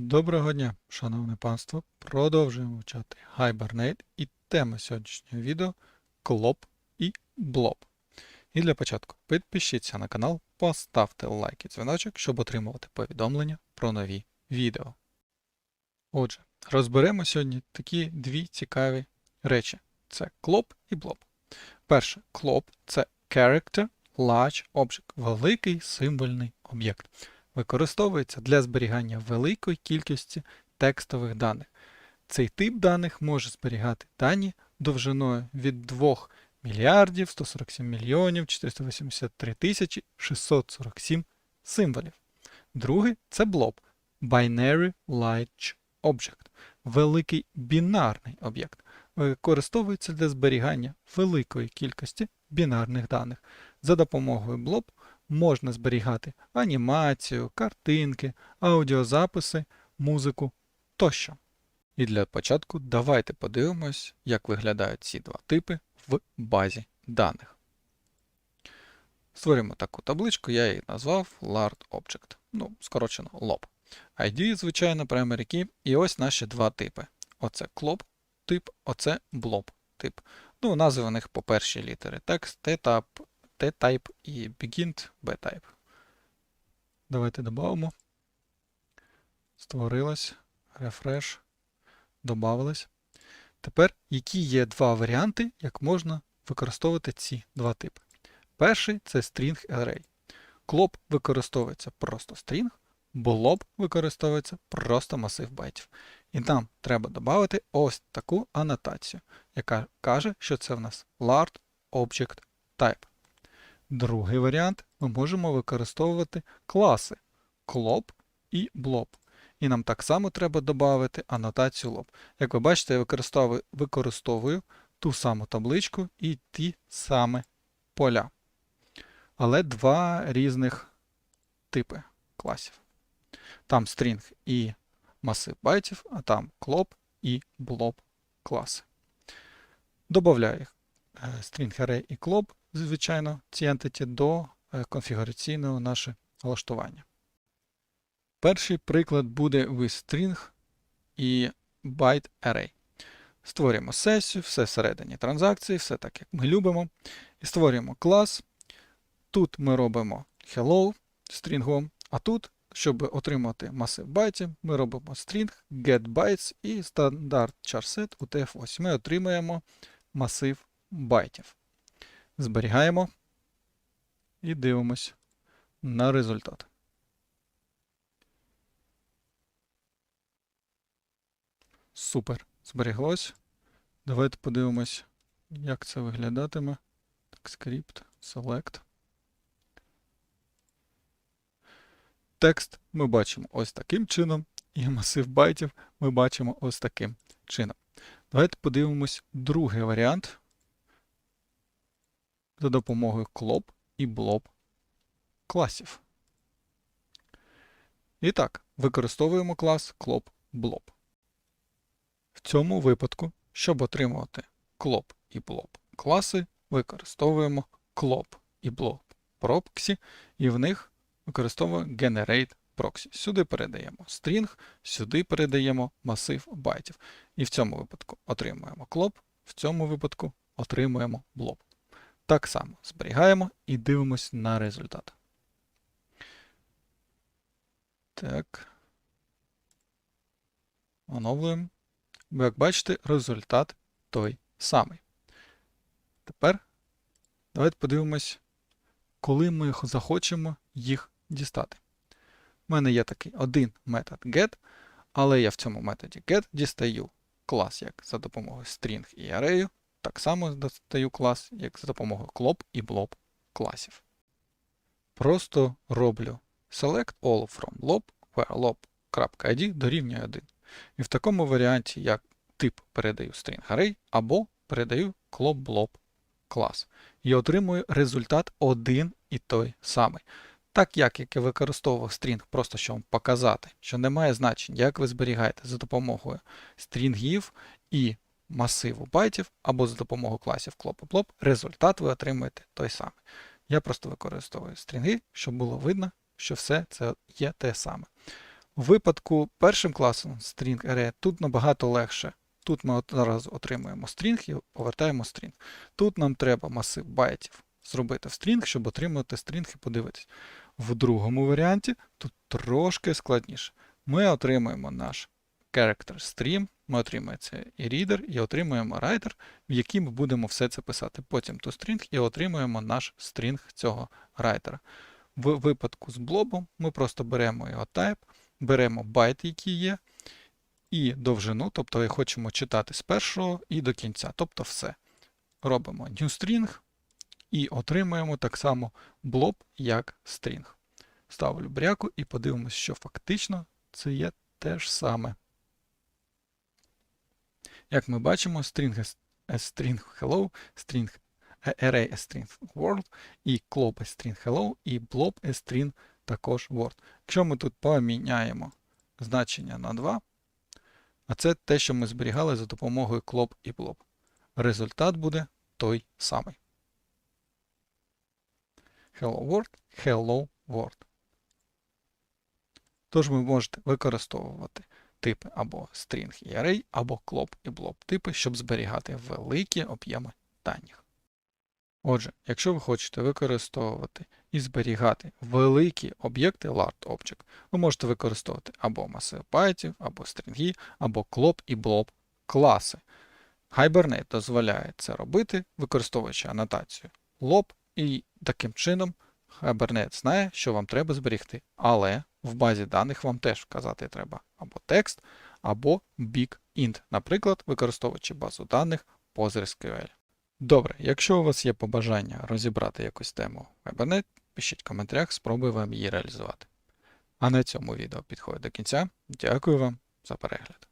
Доброго дня, шановне панство. Продовжуємо вивчати Hibernate і тема сьогоднішнього відео клоп і блоб. І для початку підпишіться на канал, поставте лайк і дзвіночок, щоб отримувати повідомлення про нові відео. Отже, розберемо сьогодні такі дві цікаві речі: це клоп і блоб. Перше, клоп це character large object, великий символьний об'єкт використовується для зберігання великої кількості текстових даних. Цей тип даних може зберігати дані довжиною від 2 мільярдів 147 мільйонів 483 тисячі 647 символів. Другий це блоб Binary Large Object, великий бінарний об'єкт. Використовується для зберігання великої кількості бінарних даних. За допомогою блоб можна зберігати анімацію, картинки, аудіозаписи, музику тощо. І для початку давайте подивимось, як виглядають ці два типи в базі даних. Створюємо таку табличку, я її назвав Large Object, ну, скорочено LOB. ID, звичайно, primary і ось наші два типи. Оце CLOB тип, оце blob тип. Ну, назви у них по першій літери текст, T-type, T-type і begin B-type. Давайте додамо. Створилось. Refresh. Добавилось. Тепер, які є два варіанти, як можна використовувати ці два типи. Перший це string array. Клоп використовується просто string, blob використовується просто масив байтів. І нам треба додати ось таку анотацію, яка каже, що це в нас large object type. Другий варіант ми можемо використовувати класи клоп і blob. І нам так само треба додати анотацію lob. Як ви бачите, я використовую, використовую ту саму табличку і ті самі поля. Але два різних типи класів. Там string і масив байтів, а там клоп і blob класи. Добавляю їх е, string array і клоп, звичайно, ці entity до е, конфігураційного наше налаштування. Перший приклад буде with string і byte array. Створюємо сесію, все всередині транзакції, все так, як ми любимо. І створюємо клас. Тут ми робимо hello стрінгом, а тут, щоб отримати масив байтів, ми робимо string getBytes і стандарт charset UTF-8. Ми отримаємо масив байтів. Зберігаємо і дивимось на результат. Супер. Зберіглось. Давайте подивимось, як це виглядатиме. Так, скрипт, select. Текст ми бачимо ось таким чином, і масив байтів ми бачимо ось таким чином. Давайте подивимось другий варіант за допомогою клоп і блоб класів. І так, використовуємо клас клоп blob. В цьому випадку, щоб отримувати клоп і блоб класи, використовуємо клоп і блоб proxy, і в них використовуємо generate proxy. Сюди передаємо string, сюди передаємо масив байтів. І в цьому випадку отримуємо клоп, в цьому випадку отримуємо блоб. Так само зберігаємо і дивимось на результат. Так. Оновлюємо. Бо, як бачите, результат той самий. Тепер давайте подивимось, коли ми захочемо їх дістати. У мене є такий один метод get, але я в цьому методі get дістаю клас як за допомогою string і array, так само дістаю клас, як за допомогою клоп і blob класів. Просто роблю select all from lob, where lob.id дорівнює 1. І в такому варіанті я тип передаю string array або передаю club blob клас. І отримую результат один і той самий. Так як, як я використовував string, просто щоб вам показати, що немає значення, як ви зберігаєте за допомогою стрінгів і масиву байтів, або за допомогою класів club і результат ви отримуєте той самий. Я просто використовую стрінги, щоб було видно, що все це є те саме. У випадку першим класом string array тут набагато легше. Тут ми одразу отримуємо string і повертаємо string. Тут нам треба масив байтів зробити в string, щоб отримати string і подивитись. В другому варіанті тут трошки складніше. Ми отримуємо наш character stream, ми отримуємо це і reader, і отримуємо writer, в який ми будемо все це писати. Потім toString і отримуємо наш string цього writer. В випадку з блобом ми просто беремо його type, беремо байт, який є, і довжину, тобто хочемо читати з першого і до кінця, тобто все. Робимо new string і отримуємо так само блоб як string. Ставлю бряку і подивимося, що фактично це є те ж саме. Як ми бачимо, string string hello, string array string world, і club string hello, і blob string також word. Якщо ми тут поміняємо значення на 2, а це те, що ми зберігали за допомогою club і blob. Результат буде той самий. Hello world, hello world. Тож ви можете використовувати типи або string і array, або club і blob типи, щоб зберігати великі об'єми даних. Отже, якщо ви хочете використовувати і зберігати великі об'єкти large object, ви можете використовувати або масив байтів, або стрінги, або club і blob класи. Hibernate дозволяє це робити, використовуючи анотацію lob, і таким чином Hibernate знає, що вам треба зберігти, але в базі даних вам теж вказати треба або текст, або big int, наприклад, використовуючи базу даних PostgreSQL. Добре, якщо у вас є побажання розібрати якусь тему Hibernate, пишіть в коментарях, спробую вам її реалізувати. А на цьому відео підходить до кінця. Дякую вам за перегляд.